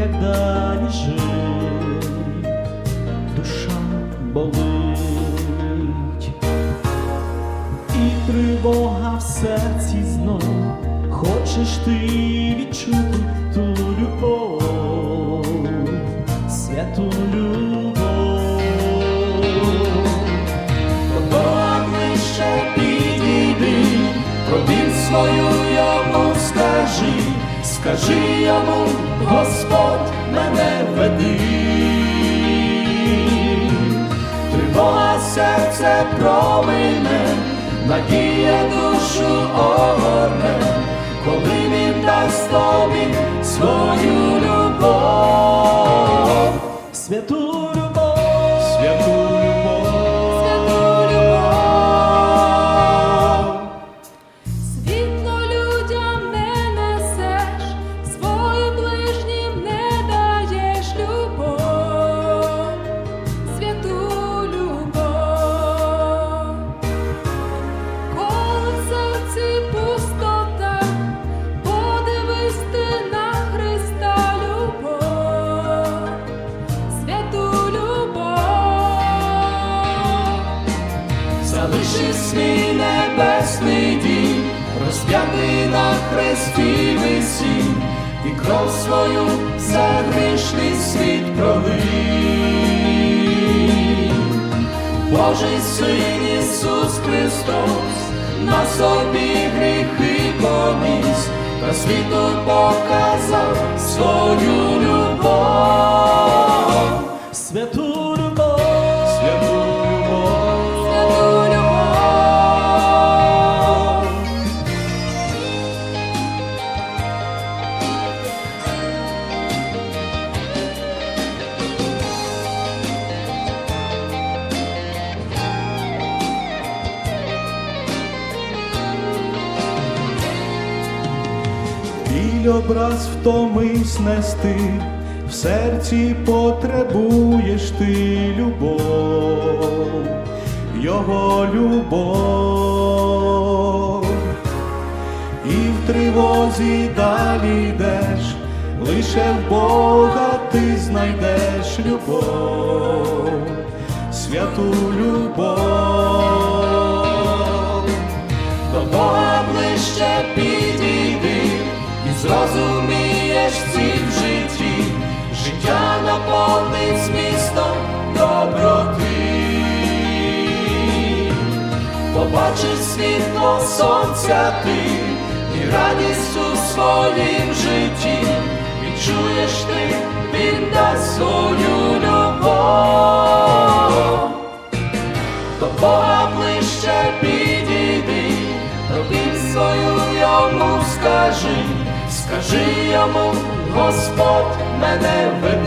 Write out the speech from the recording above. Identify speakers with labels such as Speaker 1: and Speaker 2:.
Speaker 1: як далі душа болить, і тривога в серці знов, хочеш ти відчути ту любов, святу любов. Свою йому скажи скажи йому, Господь мене веди. Тривога серце промине, надія душу огорне, коли він дасть тобі свою любов, святу свій небесний дім, розп'ятий на хресті висів, і кров свою за грішний світ пролив. Божий син Ісус Христос на собі гріхи поніс, та світу показав свою любов, святу образ втомивсь нести, в серці потребуєш ти любов, його любов, і в тривозі далі йдеш, лише в Бога ти знайдеш любов, святу зрозумієш ціль в житті, життя наповнить змістом доброти, побачиш світло сонця ти і радість у своїм житті, відчуєш ти, йому, Господь мене веди,